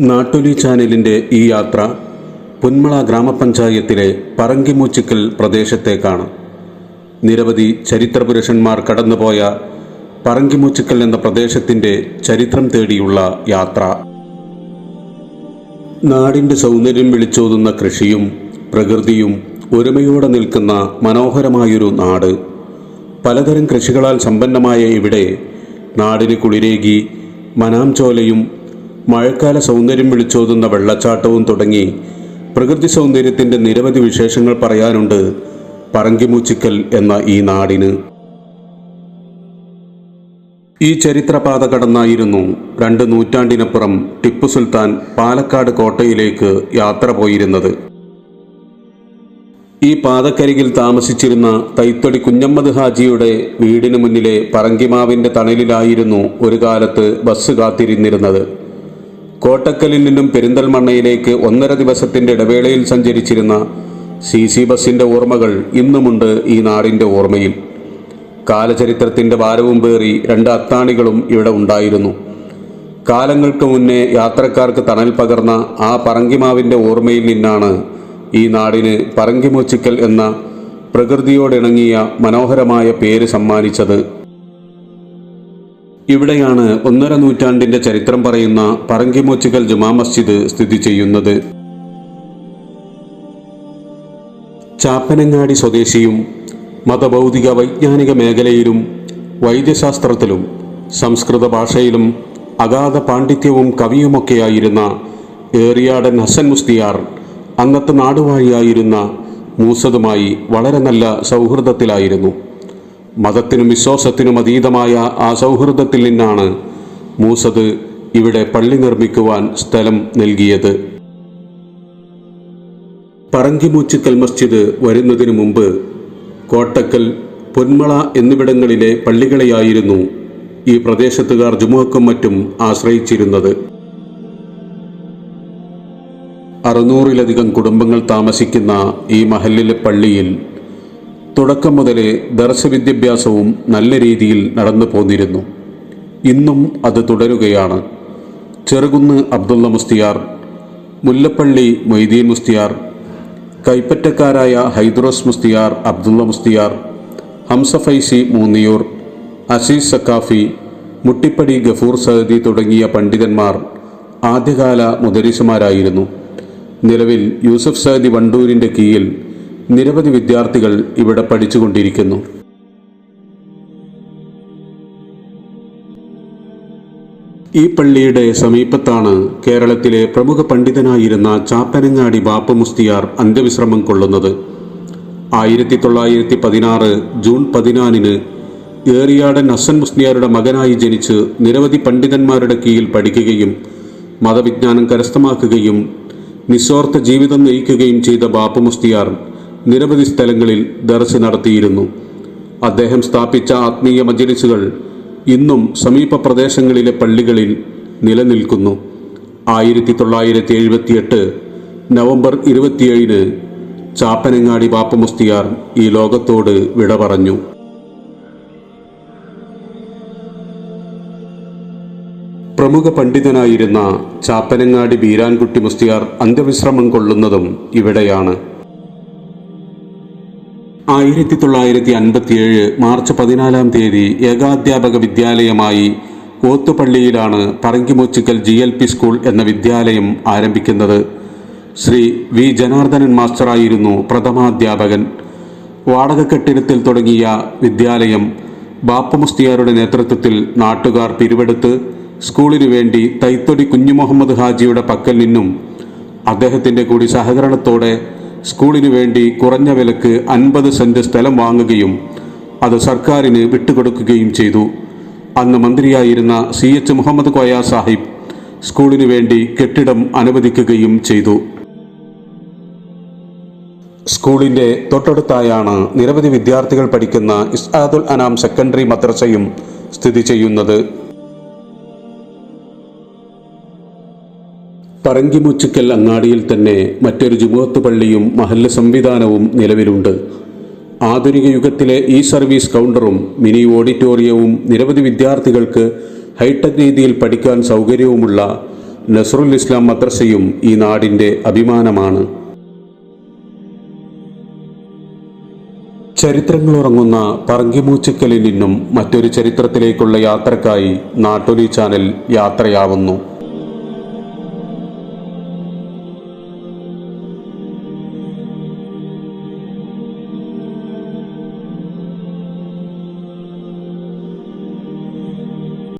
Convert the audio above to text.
നാട്ടൊലി ചാനലിന്റെ ഈ യാത്ര പുന്മള ഗ്രാമപഞ്ചായത്തിലെ പറങ്കിമൂച്ചിക്കൽ പ്രദേശത്തേക്കാണ്. നിരവധി ചരിത്രപുരുഷന്മാർ കടന്നുപോയ പറങ്കിമൂച്ചിക്കൽ എന്ന പ്രദേശത്തിന്റെ ചരിത്രം തേടിയുള്ള യാത്ര. നാടിന്റെ സൗന്ദര്യം വിളിച്ചോതുന്ന കൃഷിയും പ്രകൃതിയും ഒരുമയോടെ നിൽക്കുന്ന മനോഹരമായൊരു നാട്. പലതരം കൃഷികളാൽ സമ്പന്നമായ ഇവിടെ നാടിന് കുളിരേകി മനാംചോലയും മഴക്കാല സൗന്ദര്യം വിളിച്ചോതുന്ന വെള്ളച്ചാട്ടവും തുടങ്ങി പ്രകൃതി സൗന്ദര്യത്തിന്റെ നിരവധി വിശേഷങ്ങൾ പറയാനുണ്ട് പറങ്കിമൂച്ചിക്കൽ എന്ന ഈ നാടിന്. ഈ ചരിത്രപാത കടന്നായിരുന്നു രണ്ട് നൂറ്റാണ്ടിനപ്പുറം ടിപ്പു സുൽത്താൻ പാലക്കാട് കോട്ടയിലേക്ക് യാത്ര പോയിരുന്നത്. ഈ പാതക്കരികിൽ താമസിച്ചിരുന്ന തൈത്തടി കുഞ്ഞമ്മദ് ഹാജിയുടെ വീടിന് മുന്നിലെ പറങ്കിമാവിന്റെ തണലിലായിരുന്നു ഒരു കാലത്ത് ബസ് കാത്തിരുന്നിരുന്നത്. കോട്ടക്കലിൽ നിന്നും പെരിന്തൽമണ്ണയിലേക്ക് ഒന്നര ദിവസത്തിന്റെ ഇടവേളയിൽ സഞ്ചരിച്ചിരുന്ന സി സി ബസിന്റെ ഓർമ്മകൾ ഇന്നുമുണ്ട് ഈ നാടിന്റെ ഓർമ്മയിൽ. കാലചരിത്രത്തിന്റെ ഭാരവും പേറി രണ്ട് അത്താണികളും ഇവിടെ ഉണ്ടായിരുന്നു. കാലങ്ങൾക്ക് മുന്നേ യാത്രക്കാർക്ക് തണൽ പകർന്ന ആ പറങ്കിമാവിന്റെ ഓർമ്മയിൽ നിന്നാണ് ഈ നാടിന് പറങ്കിമൂച്ചിക്കൽ എന്ന പ്രകൃതിയോടിണങ്ങിയ മനോഹരമായ പേര് സമ്മാനിച്ചത്. ഇവിടെയാണ് ഒന്നര നൂറ്റാണ്ടിന്റെ ചരിത്രം പറയുന്ന പറങ്കിമോച്ചുകൽ ജുമാ മസ്ജിദ് സ്ഥിതി ചെയ്യുന്നത്. ചാപ്പനങ്ങാടി സ്വദേശിയും മതഭൗതിക വൈജ്ഞാനിക മേഖലയിലും വൈദ്യശാസ്ത്രത്തിലും സംസ്കൃത ഭാഷയിലും അഗാധ പാണ്ഡിത്യവും കവിയുമൊക്കെയായിരുന്ന ഏറിയാടൻ ഹസൻ മുസ്തിയാർ അന്നത്തെ നാടുവാഴിയായിരുന്ന മൂസതുമായി വളരെ നല്ല സൗഹൃദത്തിലായിരുന്നു. മതത്തിനും വിശ്വാസത്തിനും അതീതമായ ആ സൗഹൃദത്തിൽ നിന്നാണ് മൂസത് ഇവിടെ പള്ളി നിർമ്മിക്കുവാൻ സ്ഥലം നൽകിയത്. പറങ്കിമൂച്ചിക്കൽ മസ്ജിദ് വരുന്നതിനു മുമ്പ് കോട്ടക്കൽ പൊന്മള എന്നിവിടങ്ങളിലെ പള്ളികളെയായിരുന്നു ഈ പ്രദേശത്തുകാർ ജുമുഹക്കും മറ്റും ആശ്രയിച്ചിരുന്നത്. അറുന്നൂറിലധികം കുടുംബങ്ങൾ താമസിക്കുന്ന ഈ മഹലിലെ പള്ളിയിൽ തുടക്കം മുതലേ ദർശവിദ്യാഭ്യാസവും നല്ല രീതിയിൽ നടന്നു പോന്നിരുന്നു. ഇന്നും അത് തുടരുകയാണ്. ചെറുകുന്ന് അബ്ദുള്ള മുസ്തിയാർ മുല്ലപ്പള്ളി മൊയ്തീൻ മുസ്തിയാർ കൈപ്പറ്റക്കാരായ ഹൈദ്രോസ് മുസ്തിയാർ അബ്ദുള്ള മുസ്തിയാർ ഹംസഫൈസി മൂന്നിയൂർ അസീസ് സക്കാഫി മുട്ടിപ്പടി ഗഫൂർ സഹദി തുടങ്ങിയ പണ്ഡിതന്മാർ ആദ്യകാല മുദരിസുമാരായിരുന്നു. നിലവിൽ യൂസഫ് സഹദി വണ്ടൂരിന്റെ കീഴിൽ നിരവധി വിദ്യാർത്ഥികൾ ഇവിടെ പഠിച്ചുകൊണ്ടിരിക്കുന്നു. ഈ പള്ളിയുടെ സമീപത്താണ് കേരളത്തിലെ പ്രമുഖ പണ്ഡിതനായിരുന്ന ചാപ്പനങ്ങാടി ബാപ്പ മുസ്തിയാർ അന്ത്യവിശ്രമം കൊള്ളുന്നത്. ആയിരത്തി തൊള്ളായിരത്തി പതിനാറ് ജൂൺ പതിനാലിന് ഏറിയാടൻ ഹസൻ മുസ്തിയാരുടെ മകനായി ജനിച്ച് നിരവധി പണ്ഡിതന്മാരുടെ കീഴിൽ പഠിക്കുകയും മതവിജ്ഞാനം കരസ്ഥമാക്കുകയും നിസ്വാർത്ഥ ജീവിതം നയിക്കുകയും ചെയ്ത ബാപ്പ മുസ്തിയാർ നിരവധി സ്ഥലങ്ങളിൽ ദർശ നടത്തിയിരുന്നു. അദ്ദേഹം സ്ഥാപിച്ച ആത്മീയ മജലിസുകൾ ഇന്നും സമീപ പ്രദേശങ്ങളിലെ പള്ളികളിൽ നിലനിൽക്കുന്നു. ആയിരത്തി തൊള്ളായിരത്തി എഴുപത്തിയെട്ട് നവംബർ ഇരുപത്തിയേഴിന് ചാപ്പനങ്ങാടി പാപ്പമുസ്തിയാർ ഈ ലോകത്തോട് വിട പറഞ്ഞു. പ്രമുഖ പണ്ഡിതനായിരുന്ന ചാപ്പനങ്ങാടി ബീരാൻകുട്ടി മുസ്തിയാർ അന്ത്യവിശ്രമം കൊള്ളുന്നതും ഇവിടെയാണ്. ആയിരത്തി തൊള്ളായിരത്തി അൻപത്തിയേഴ് മാർച്ച് പതിനാലാം തീയതി ഏകാധ്യാപക വിദ്യാലയമായി കോത്തുപള്ളിയിലാണ് Parankimoochikkal G L P school എന്ന വിദ്യാലയം ആരംഭിക്കുന്നത്. ശ്രീ വി ജനാർദ്ദനൻ മാസ്റ്ററായിരുന്നു പ്രഥമാധ്യാപകൻ. വാടക കെട്ടിടത്തിൽ തുടങ്ങിയ വിദ്യാലയം ബാപ്പമുസ്തിയാരുടെ നേതൃത്വത്തിൽ നാട്ടുകാർ പിരിവെടുത്ത് സ്കൂളിനു വേണ്ടി തൈത്തൊടി കുഞ്ഞുമുഹമ്മദ് ഹാജിയുടെ പക്കൽ നിന്നും അദ്ദേഹത്തിന്റെ കൂടി സഹകരണത്തോടെ സ്കൂളിനു വേണ്ടി കുറഞ്ഞ വിലക്ക് അൻപത് സെന്റ് സ്ഥലം വാങ്ങുകയും അത് സർക്കാരിന് വിട്ടുകൊടുക്കുകയും ചെയ്തു. അന്ന് മന്ത്രിയായിരുന്ന സി എച്ച് മുഹമ്മദ് കോയ സാഹിബ് സ്കൂളിനു വേണ്ടി കെട്ടിടം അനുവദിക്കുകയും ചെയ്തു. സ്കൂളിന്റെ തൊട്ടടുത്തായാണ് നിരവധി വിദ്യാർത്ഥികൾ പഠിക്കുന്ന ഇസ്ആദുൽ അനാം സെക്കൻഡറി മദ്രസയും സ്ഥിതി ചെയ്യുന്നത്. പറങ്കിമുച്ചിക്കൽ അങ്ങാടിയിൽ തന്നെ മറ്റൊരു ജുമുഅത്ത് പള്ളിയും മഹല്ല സംവിധാനവും നിലവിലുണ്ട്. ആധുനിക യുഗത്തിലെ ഈ സർവീസ് കൗണ്ടറും മിനി ഓഡിറ്റോറിയവും നിരവധി വിദ്യാർത്ഥികൾക്ക് ഹൈടെക് രീതിയിൽ പഠിക്കാൻ സൗകര്യവുമുള്ള നസറുൽ ഇസ്ലാം മദ്രസയും ഈ നാടിന്റെ അഭിമാനമാണ്. ചരിത്രങ്ങളുറങ്ങുന്ന പറങ്കിമൂച്ചിക്കലിൽ നിന്നും മറ്റൊരു ചരിത്രത്തിലേക്കുള്ള യാത്രക്കായി നാട്ടൊലി ചാനൽ യാത്രയാവുന്നു.